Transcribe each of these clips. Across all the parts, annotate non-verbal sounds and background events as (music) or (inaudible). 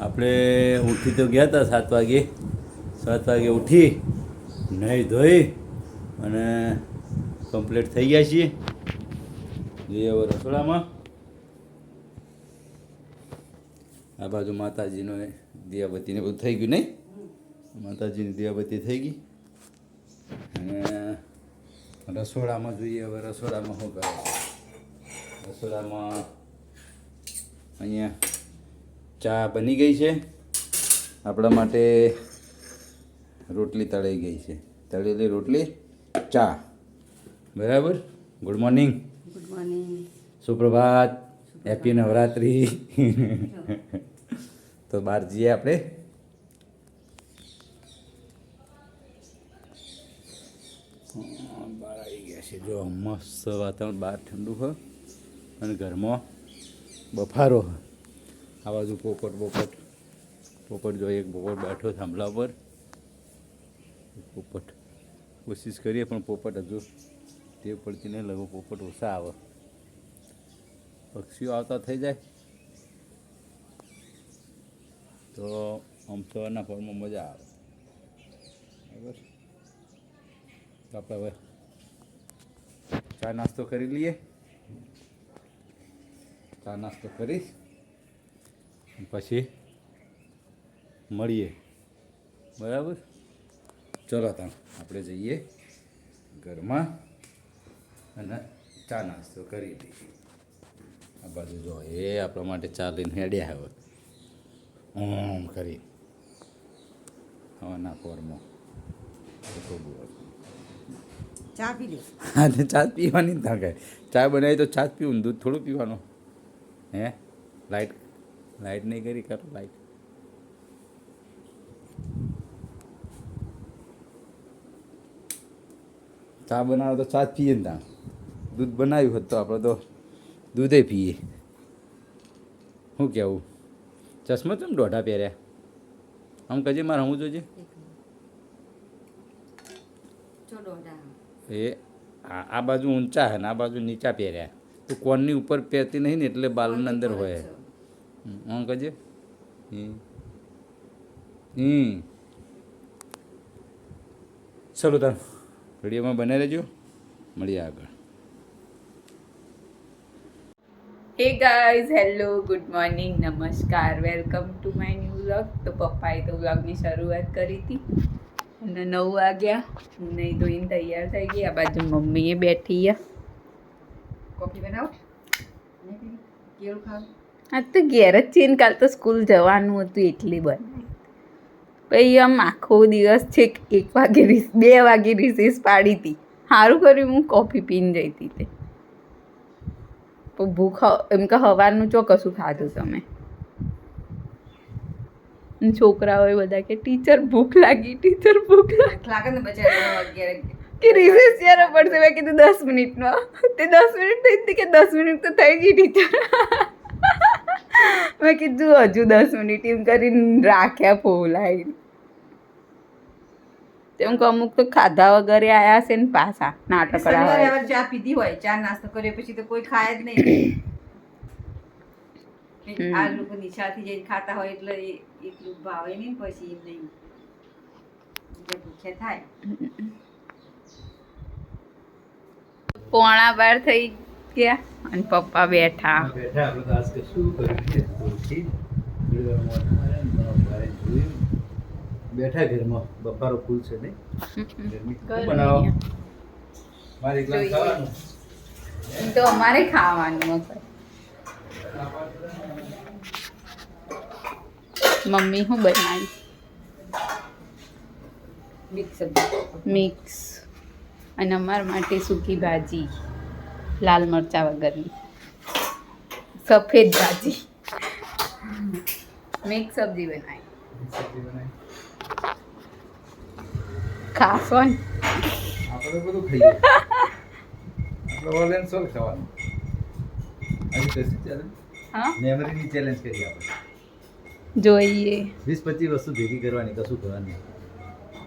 આપણે ઉઠી તો ગયા હતા સાત વાગે. સાત વાગે ઉઠી નહીં ધોઈ અને કમ્પ્લીટ થઈ ગયા છીએ. જઈએ હવે રસોડામાં. આ બાજુ માતાજીનો દિયાબત્તીને બધું થઈ ગયું નહીં? માતાજીની દિયાબત્તી થઈ ગઈ. અને રસોડામાં જોઈએ હવે રસોડામાં શું કરે રસોડામાં અહીંયા ચા બની ગઈ છે. આપણા માટે રોટલી તળાઈ ગઈ છે. તળેલી રોટલી ચા. બરાબર? ગુડ મોર્નિંગ ગુડ મોર્નિંગ સુપ્રભાત. હેપી નવરાત્રિ (laughs) તો બહાર જઈએ આપણે. બહાર આવી ગયા છે. જો મસ્ત વાતાવરણ બહાર ઠંડુ હોય અને ઘરમાં બફારો હોય આ બાજુ પોપટ પોપટ પોપટ જો એક પોપટ બેઠો થાંભલા પર પોપટ. કોશિશ કરીએ પણ પોપટ હજુ તે પડતી નહીં લગો પોપટ ઓછા આવે. પક્ષીઓ આવતા થઈ જાય. તો આમ સવારના ફળમાં મજા આવે. બરાબર? તો આપણે હવે ચા નાસ્તો કરી લઈએ. ચા નાસ્તો કરી પછી મળીએ. બરાબર? ચલો તણ આપણે જઈએ ઘરમાં અને ચા નાસ્તો કરી લઈએ. આ બાજુ જો એ આપણા માટે ચા લઈને હેડ્યા હવે. ઓમ કરી. હવાના પોરમાં. ચા પી લે. હા તો ચા પીવાની જ ના ચા બનાવી તો ચા જ પીવું દૂધ થોડું પીવાનું. હે? લાઈટ લાઈટ નહીં કરી કરો લાઈટ ચા બનાવો તો ચા જ પીએ ને ત્યાં. દૂધ બનાવ્યું હોત તો આપણે તો દૂધે પીએ. શું કહેવું? ચશ્મા ચમ દોઢા પહેર્યા? આમ કજે મારે હું જોજે. એ આ બાજુ ઊંચા છે ને આ બાજુ નીચા પહેર્યા. તો કોનની ઉપર પહેરતી નહીં ને એટલે બાલની અંદર હોય. હમ, આમ કજે હમ હમ ચલો તાર વિડીયોમાં બને રહેજો મળીએ આગળ hey guys hello good morning નમસ્કાર welcome to my new vlog તો પપ્પાએ તો વ્લોગની શરૂઆત કરી હતી. અને નવ વાગ્યા. હું નહીં ધોઈને તૈયાર થઈ ગઈ. આ બાજુ મમ્મીએ બેઠી કોફી બનાવ? કેવું ખાવ? આ તો ઘેર જ છીએ ને કાલ તો સ્કૂલ જવાનું હતું એટલી બનાવી પછી આમ આખો દિવસ છે એક વાગે રીસ બે વાગે રિસીસ પાડી હતી. સારું કર્યું હું કોફી પીને જઈ હતી તે. ભૂખ એમ કે હવારનું ચો કશું ખાધું તમે? અને છોકરાઓએ બધા કે ટીચર ભૂખ લાગી ટીચર ભૂખ લાગી. ને બચારા કે રિસેસ જ્યારે પડશે મેં કીધું દસ મિનિટમાં તે દસ મિનિટ થઈ કે દસ મિનિટ તો થઈ ગઈ ટીચર મેં કીધું હજુ દસ મિનિટ એમ કરીને રાખ્યા ફોલાઈ તેમ કે અમુક તો ખાધા વગરે આયા છે ને પાછા હવે ચા પીધી હોય ચા નાસ્તો કર્યો પછી તો કોઈ ખાય જ નહીં. આ લોકો નિશાળથી જઈને ખાતા હોય એટલે એટલું ભાવે નહીં પછી એમ નહીં. ભૂખ્યા થાય. પોણા બાર થઈ ગયા અને પપ્પા બેઠા. બેઠા. ને ઘરમાં. બફારો ફૂલ છે ગરમી. બનાવો? મારે તો અમારે ખાવાનું મમ્મી હું બનાવી? Mix mix. અને અમારા માટે સૂકી ભાજી. લાલ મરચા વગરની. સફેદ ભાજી. મિક્સ સબ્જી બનાવી. ખાશો ને. આપણે બધું ખાઈએ. આપણે ઓનલાઈન સોલ ખાવાનું? આજે કશું ચેલેન્જ હા? મેમરીની ચેલેન્જ કરીએ આપણે. જોઈએ. વીસ પચીસ વસ્તુ ભેગી કરવાની કશું કરવાની.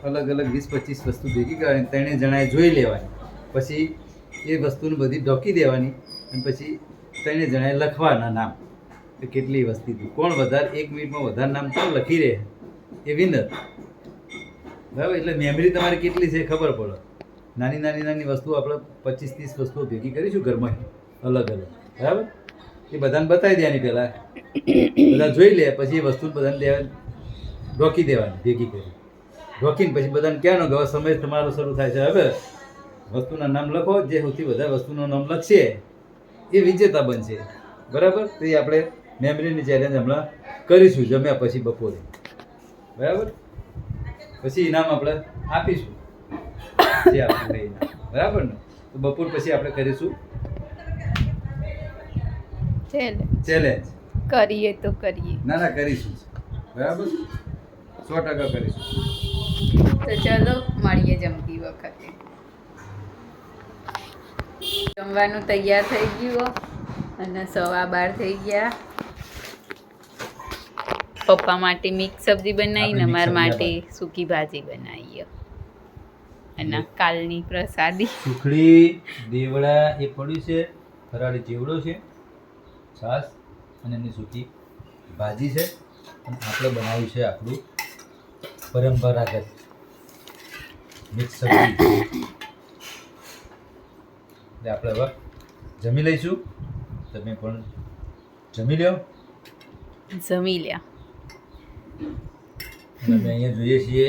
અલગ અલગ વીસ પચીસ વસ્તુ ભેગી કરવાની ત્રણે જણાએ જોઈ લેવાની. પછી એ વસ્તુને બધી ઢોકી દેવાની અને પછી તેને જણાએ લખવાના નામ તો કેટલી વસ્તી હતી. કોણ વધારે એક મિનિટમાં વધારે નામ તો લખી રહે એ વિનર બરાબર? એટલે મેમરી તમારી કેટલી છે ખબર પડે. નાની નાની નાની વસ્તુ આપણે પચીસ ત્રીસ વસ્તુઓ ભેગી કરીશું ઘરમાં. અલગ અલગ. બરાબર? એ બધાને બતાવી દેવાની પહેલાં. બધા જોઈ લે, પછી એ વસ્તુ બધાને દેવા રોકી દેવાની ભેગી કરી. રોકીને પછી બધાને કહેવાનું કે હવે સમય તમારો શરૂ થાય છે. હવે વસ્તુના નામ લખો જે સૌથી વધારે વસ્તુનું નામ લખશે એ વિજેતા બનશે. બરાબર? તો એ આપણે મેમરીની ચેલેન્જ હમણાં કરીશું જમ્યા પછી બપોરે. બરાબર? પછી ઇનામ આપણે આપીશું. જે આપણે ઇનામ બરાબર ને? તો બપોર પછી આપણે કરીશું ચાલે ચેલેન્જ કરીએ તો કરીએ. ના ના કરીશું. બરાબર? સો ટકા કરીશું. તો ચલો મળીએ જમતી વખતે. જમવાનું તૈયાર થઈ ગયું અને સવા બાર થઈ ગયા. પપ્પા માટે મિક્સ સબ્જી બનાવી ને મારા અમારા માટે સૂકી ભાજી બનાવી અને કાલની પ્રસાદી. સુખડી દેવડા એ પડ્યું છે. ફરાળી ચેવડો છે. છાસ અને એની સૂકી ભાજી છે. અને આપણે બનાવ્યું છે આપણું પરંપરાગત મિક્સ સબ્જી. એટલે આપણે હવે જમી લઈશું. તમે પણ જમી લ્યો. જમી લ્યા. અને અમે અહીંયા જોઈએ છીએ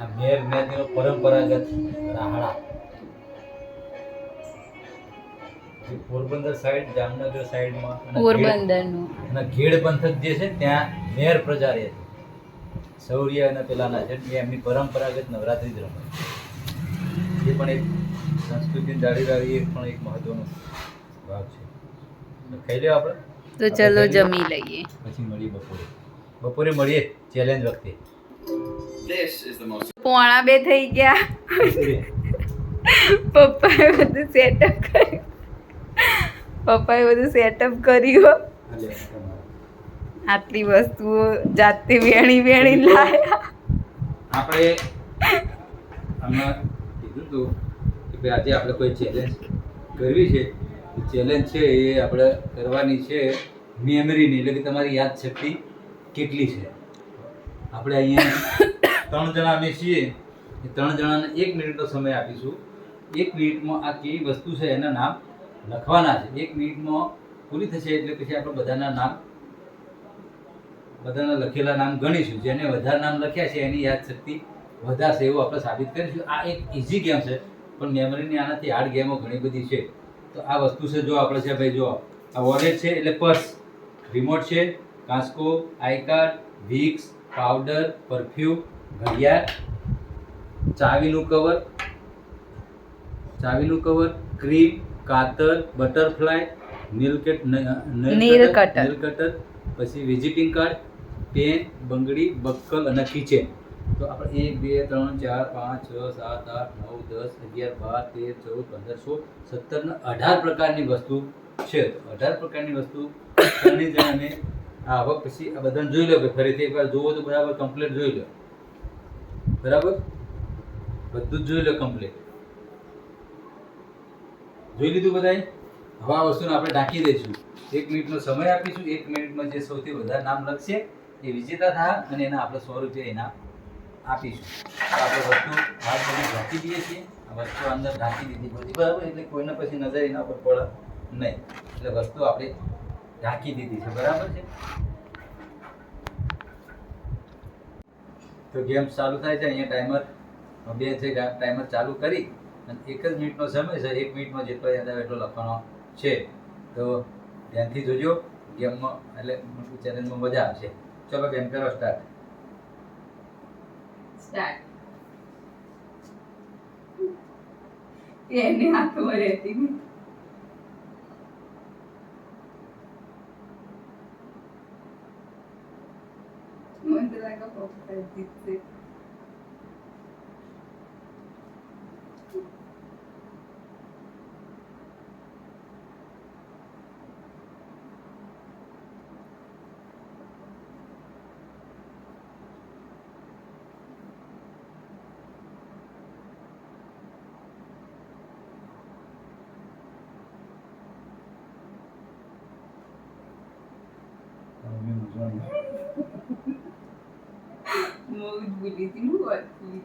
આ મેર જ્ઞાતિનો પરંપરાગત રાહડા. પોરબંદર સાઈડ જામનગર સાઈડમાં પોરબંદરનું અને ઘેડ પંથક જે છે ત્યાં મેર પ્રચારે છે. સૌર્ય અને પેલાના છે એમની પરંપરાગત નવરાત્રિ જ રમે એ પણ એક સંસ્કૃતિને જાળવી રાખવી એ પણ એક મહત્વનો ભાગ છે. ખાઈ લ્યો આપણે. તો ચલો જમી લઈએ. પછી મળીએ બપોરે. બપોરે મળીએ ચેલેન્જ વખતે. પોણા બે થઈ ગયા. પપ્પાએ બધું સેટઅપ કર્યું. પપ્પાએ બધું સેટઅપ કર્યું. આટલી વસ્તુઓ જાતે વેણી વેણી લાયા. આપણે હમણાં કીધું હતું ભાઈ આજે આપણે કોઈ ચેલેન્જ કરવી છે? ચેલેન્જ છે, એ આપણે કરવાની છે. મેમરીની એટલે કે તમારી યાદશક્તિ કેટલી છે? આપણે અહીંયા ત્રણ જણા અમે છીએ. એ ત્રણ જણાને એક મિનિટનો સમય આપીશું. એક મિનિટમાં આ કેવી વસ્તુ છે એના નામ લખવાના છે. એક મિનિટમાં પૂરી થશે એટલે પછી આપણે બધાના નામ, બધાના લખેલા નામ ગણીશું. જેને વધારે નામ લખ્યા છે એની યાદશક્તિ વધારશે એવું આપણે સાબિત કરીશું. આ એક ઇઝી ગેમ છે. પણ મેમરીની આનાથી હાર્ડ ગેમો ઘણી બધી છે. તો આ વસ્તુ છે જો આપણે છે ભાઈ જો આ વોલેટ છે એટલે પર્સ રિમોટ છે કાંસકો I card Vicks powder perfume ઘડિયાળ ચાવીનું કવર ચાવીનું કવર ક્રીમ કાતર butterfly nail cut Nail cutter. Nail cutter પછી વિઝિટિંગ કાર્ડ પેન બંગડી બક્કલ અને કિચેન તો આપણે એક, બે, ત્રણ, ચાર, પાંચ, છ, સાત, આઠ, નવ, દસ, અગિયાર, બાર, તેર, ચૌદ, પંદર, સોળ સત્તરના અઢાર પ્રકારની વસ્તુ છે. તો અઢાર પ્રકારની વસ્તુ ત્રણેય જણાને આ હવે પછી આ બધાને જોઈ લો ફરીથી એકવાર જોવો તો બરાબર કમ્પ્લીટ જોઈ લો. બરાબર? બધું જ જોઈ લો કમ્પ્લીટ જોઈ લીધું બધાએ? હવે આ વસ્તુને આપણે ઢાંકી દઈશું. એક મિનિટનો સમય આપીશું. એક મિનિટમાં જે સૌથી વધારે નામ લખશે એ વિજેતા થાય અને એના આપણે સો રૂપિયા ઇનામ આપીશું. આપણે વસ્તુ હાથ બધી ઢાંકી દઈએ છીએ. વસ્તુ અંદર ઢાંકી દીધી બધી. બરાબર? એટલે કોઈને પછી નજર એના ઉપર પડે નહીં. એટલે વસ્તુ આપણે ઢાંકી દીધી છે. બરાબર છે? તો ગેમ ચાલુ થાય છે. અહીંયા ટાઈમર બે છે. ટાઈમર ચાલુ કરી અને એક જ મિનિટનો સમય છે. એક મિનિટમાં જેટલો યાદ આવે એટલો લખવાનો છે. તો ધ્યાનથી જોજો. ગેમમાં એટલે ચેલેન્જમાં મજા આવશે. ચલો બેન કરો સ્ટાર્ટ સ્ટાર્ટ. એની હાથમાં રહેતી નહીં. મને લાગે પપ્પા જીતશે બહુ જ ભૂલી હતી હું વાત ભૂલી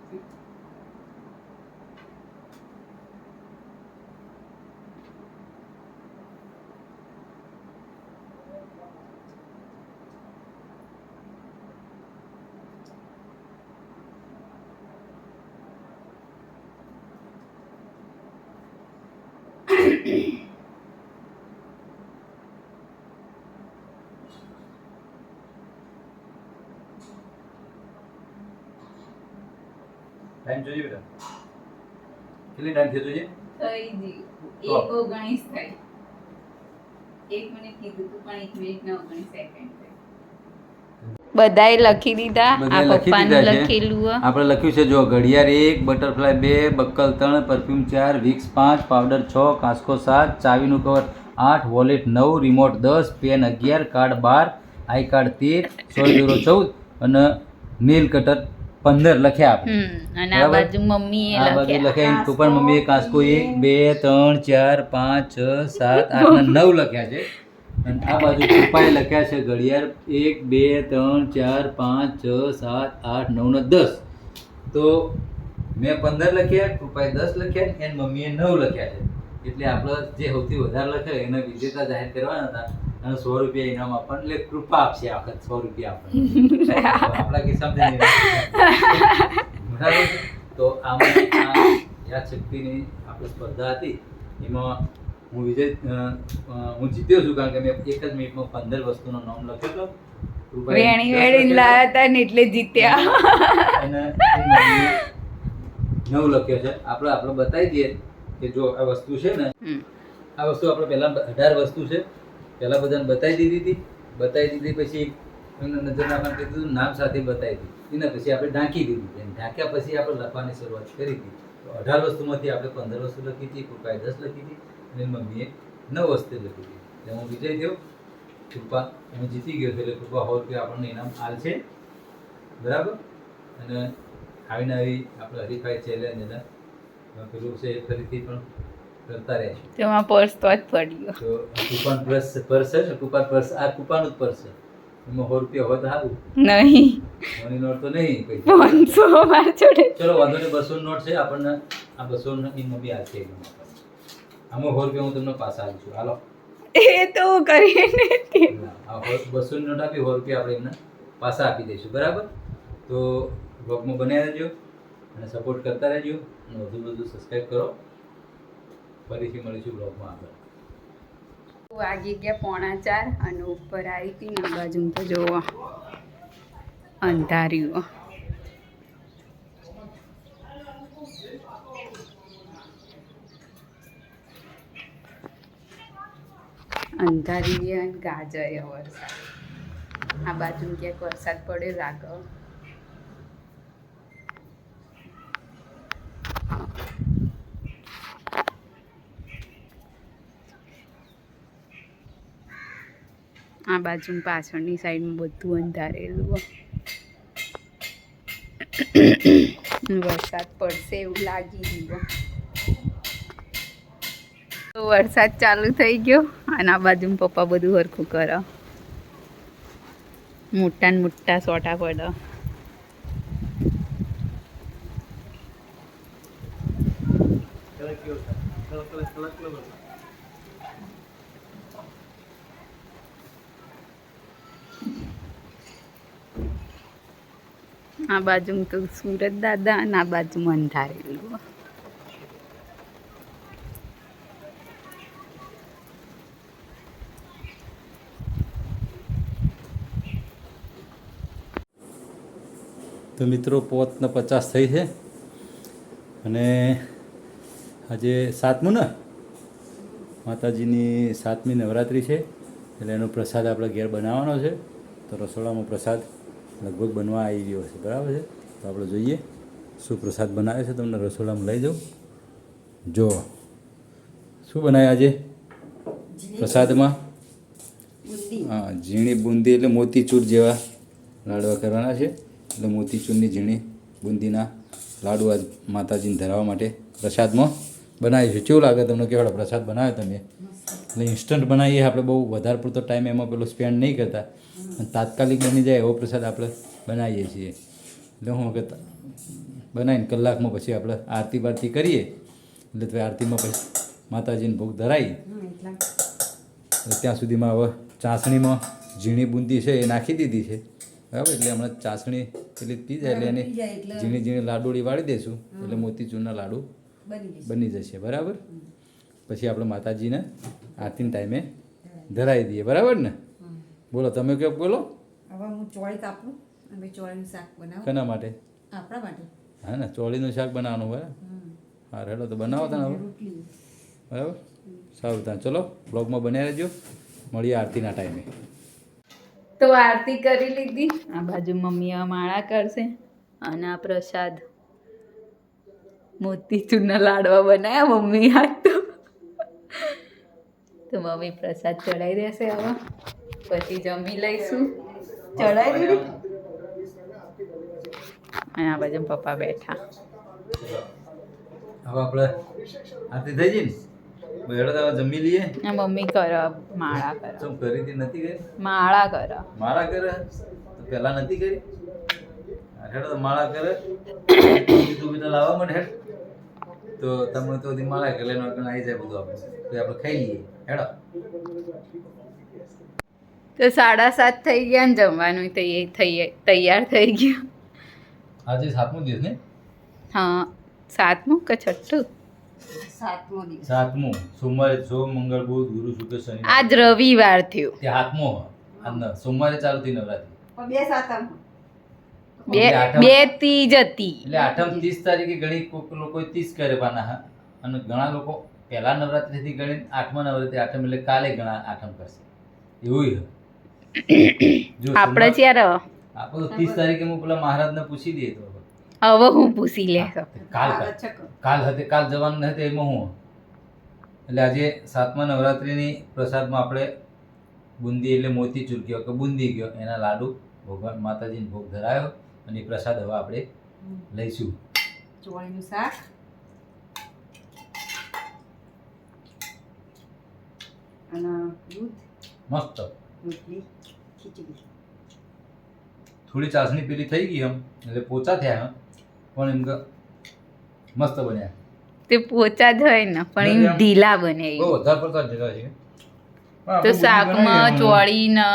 ટાઈમ જોઈએ બેટા. કેટલી ટાઈમ થયો જોઈએ? થઈ ગયું. એક ઓગણીસ થઈ. એક મિનિટ કીધું તું પણ એક મિનિટ ને ઓગણીસ સેકન્ડ બધાએ લખી દીધા. આ બધાએ લખી પપ્પાનું દીધા છે. લખેલું આપણે લખ્યું છે જો ઘડિયાળ એક બટરફ્લાય બે બક્કલ ત્રણ પરફ્યુમ ચાર વિક્સ પાંચ પાવડર છ કાંસકો સાત ચાવીનું કવર આઠ વોલેટ નવ રિમોટ દસ પેન અગિયાર કાર્ડ બાર આઈ કાર્ડ તેર સો જીરો ચૌદ અને નેલ કટર પંદર લખ્યા આપણે અને આ બાજુ મમ્મી આ બાજુ લખ્યા. તો પણ મમ્મીએ કાંસકો એક બે ત્રણ ચાર પાંચ છ સાત આઠ નવ (laughs) લખ્યા છે. અને આ બાજુ પપ્પાએ લખ્યા છે ઘડિયાળ એક બે ત્રણ ચાર પાંચ છ સાત આઠ નવ ને દસ. તો મેં પંદર લખ્યા પપ્પાએ દસ લખ્યા અને મમ્મીએ નવ લખ્યા છે. એટલે આપણે જે સૌથી વધારે લખે એને વિજેતા જાહેર કરવાના હતા. અને સો રૂપિયા ઇનામ આપણને એટલે કૃપા આપશે આ વખત સો રૂપિયા આપણને આપણા કિસ્સામાં. બરાબર? તો આમાં આ યાદ શક્તિની આપણે સ્પર્ધા હતી. એમાં હું વિજય હું જીત્યો છું કારણ કે મેં એક જ મિનિટમાં પંદર વસ્તુનો નામ લખ્યો હતો. વેણી વેણી લાયા હતા. ને એટલે જીત્યા. અને નવ લખ્યો છે. આપણે આપણે બતાવી દઈએ. કે જો આ વસ્તુ છે ને આ વસ્તુ આપણે પહેલા અઢાર વસ્તુ છે. પહેલા બધાને બતાવી દીધી હતી. બતાવી દીધી પછી એમને નજર નાખવાનું કીધું નામ સાથે બતાવી દીધી. એના પછી આપણે ઢાંકી દીધું. એને ઢાંક્યા પછી આપણે લખવાની શરૂઆત કરી હતી તો અઢાર વસ્તુમાંથી આપણે પંદર વસ્તુ લખી હતી કૃપાએ દસ લખી હતી અને એની મમ્મીએ નવ વસ્તુ લખી હતી. એટલે હું વિજય થયો. કૃપા હું જીતી ગયો એટલે કૃપા સો કે આપણને ઇનામ હાલ છે. બરાબર? અને આવીને આવી આપણે હરીફાઈ ચેલેન્જ અને પેલું છે ફરીથી પણ કરતા રહેશું તેમાં પર્સ તો જ પડ્યો. તો કૂપન પ્લસ પર્સ છે કૂપન પર્સ આ કૂપનનું જ પર્સ છે. એમાં સો રૂપિયા હોય તો સારું નહીં. મની નોટ તો નહીં કઈ. પાંચસો માર જોડે. ચલો વાંધો નહીં બસો નોટ છે આપણને આ બસો ની બી આ આમાં સો રૂપિયા હું તમને પાછા આપું છું. હાલો. એ તો કરીને આ બસો નોટ આપી સો રૂપિયા આપણે એમને પાછા આપી દઈશું. બરાબર? તો બ્લોગમાં બનાવી રહેજો અને સપોર્ટ કરતા રહેજો અને વધુ વધુ સબસ્ક્રાઈબ કરો. ફરીથી મળીશું બ્લોગમાં આગળ. વાગી ગયા પોણા ચાર અને ઉપર આવી હતી બાજુ તો જોવો અંધાર્યું અંધારી અને ગાજર વરસાદ. આ બાજુ ક્યાંક વરસાદ પડે લાગે. આ બાજુ પાછળની સાઈડમાં બધું અંધારેલું વરસાદ પડશે એવું લાગી ગયું તો વરસાદ ચાલુ થઈ ગયો. અને આ બાજુ પપ્પા બધું હરખું કર. મોટા ને મોટા સોટા પડે. આ બાજુ તો સુરત દાદા અને આ બાજુ અંધારેલું. તો મિત્રો પોતને પચાસ થઈ છે. અને આજે સાતમું ને? માતાજીની સાતમી નવરાત્રિ છે. એટલે એનો પ્રસાદ આપણે ઘેર બનાવવાનો છે. તો રસોડામાં પ્રસાદ લગભગ બનવા આવી ગયો છે. બરાબર છે? તો આપણે જોઈએ શું પ્રસાદ બનાવે છે. તમને રસોડામાં લઈ જાઉં. જો શું બનાવ્યા આજે? પ્રસાદમાં? હા ઝીણી બુંદી એટલે મોતીચૂર જેવા લાડવા કરવાના છે. એટલે મોતીચૂરની ઝીણી બુંદીના લાડુ આજ માતાજીને ધરાવવા માટે પ્રસાદમાં બનાવીશું કેવું લાગે તમને? કેવડો પ્રસાદ બનાવ્યો તમે? એટલે ઇન્સ્ટન્ટ બનાવીએ આપણે બહુ વધારે પૂરતો ટાઈમ એમાં પેલો સ્પેન્ડ નહીં કરતા. અને તાત્કાલિક બની જાય એવો પ્રસાદ આપણે બનાવીએ છીએ. એટલે હું કે બનાવીને કલાકમાં પછી આપણે આરતી બારતી કરીએ. એટલે તો આરતીમાં પછી માતાજીને ભોગ ધરાવી એટલા. એટલે ત્યાં સુધીમાં હવે ચાસણીમાં ઝીણી બુંદી છે એ નાખી દીધી છે. બરાબર? એટલે હમણાં ચાસણી પેલી પી જાય એટલે એની એટલે. ઝીણી ઝીણી લાડુડી વાળી દઈશું એટલે મોતીચૂરના લાડુ બની જશે. બરાબર? પછી આપણે માતાજીને આરતીના ટાઈમે ધરાવી દઈએ. બરાબર ને? બોલો તમે કયો બોલો. હવે હું ચોળી કાપું અને ચોળીનું શાક બનાવું. કોના માટે? આપણા માટે. હા ને ચોળીનું શાક બનાવવાનું બરાબર હા રેડો તો બનાવો તને હવે. બરાબર? સારું ત્યાં ચલો બ્લોગમાં બન્યા રહેજો. મળીએ આરતીના ટાઈમે. તો આરતી કરી લીધી. આ બાજુ મમ્મી આ માળા કરશે અને આ પ્રસાદ મોતીચૂરના લાડવા બનાવ્યા મમ્મી આ તો તો મમ્મી પ્રસાદ ચડાવી દેશે હવે. પછી જમી લઈશું. ચડાવી દીધી? અને આ બાજુ પપ્પા બેઠા. હવે આપણે આરતી થઈ ને હેડો તો જમી લઈએ. મમ્મી કર માળા કર. શું કરી હતી? નથી કરી? માળા કર. માળા કર? તો પહેલા નથી કરી? હેડો તો માળા કરે. (coughs) તું બીજા લાવવા માટે હેડ. તો તમે તો માળા એનો આગળ આવી જાય બધું આપણે. તો આપણે ખાઈ લઈએ. હેડો. તો સાડા સાત થઈ ગયા ને જમવાનું તૈયાર થઈ ગયું. આજે સાતમો દિવસ ને? હા. સાતમું કે છઠ્ઠું? સાતમો સાતમું. સોમવારે સોમ મંગળ બુધ ગુરુ શુક્ર શનિ. આજ રવિવાર થયો. તે આઠમો સોમવારે ચાલુ થઈ નવરાત્રી. પણ બે સાતમ બે બે તીજ હતી. એટલે આઠમ ત્રીસ તારીખે ઘણી કોક લોકો ત્રીસ કરવાના હા અને ઘણા લોકો પહેલા નવરાત્રીથી ગણી આઠમા નવરાત્રી આઠમ એટલે કાલે ઘણા આઠમ કરશે. એવું આપણે ત્યારે આપણે ત્રીસ તારીખે હું પેલા મહારાજને પૂછી દઈએ તો હવે. હું પૂછી લે. કાલ કાલ. છે કાલ. હતી જવાનું હતે એમાં હું? એટલે આજે સાતમા નવરાત્રિની પ્રસાદમાં આપણે બુંદી એટલે મોતી ગયો કે બુંદી ગયો. એના લાડુ ભગવાન માતાજીને ભોગ ધરાયો. અને પ્રસાદ હવે આપણે લઈશું. ચોળીનું શાક. અને દૂધ. મસ્ત. રોટલી ખીચડી. થોડી ચાસણી પેલી થઈ ગઈ એમ એટલે પોચા થયા પણ એમ કે મસ્ત બન્યા. તે પોચા જ હોય ને પણ એમ ઢીલા બને બહુ વધારે પડતા ઢીલા છે. તો શાકમાં ચોળીને ચોળી ને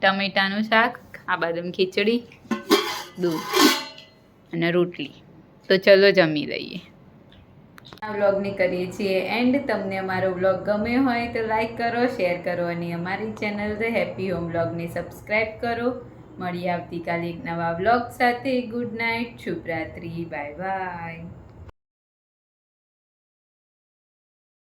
ટમેટાનું શાક આ બાજુ ખીચડી. દૂધ અને રોટલી. તો ચલો જમી લઈએ. આ વ્લોગને કરીએ છીએ એન્ડ. તમને અમારો વ્લોગ ગમ્યો હોય તો લાઈક કરો, શેર કરો અને અમારી ચેનલ ધ હેપી હોમ વ્લોગને સબસ્ક્રાઈબ કરો. મળીએ આવતીકાલે એક નવા વ્લોગ સાથે. ગુડ નાઇટ શુભરાત્રી બાય બાય.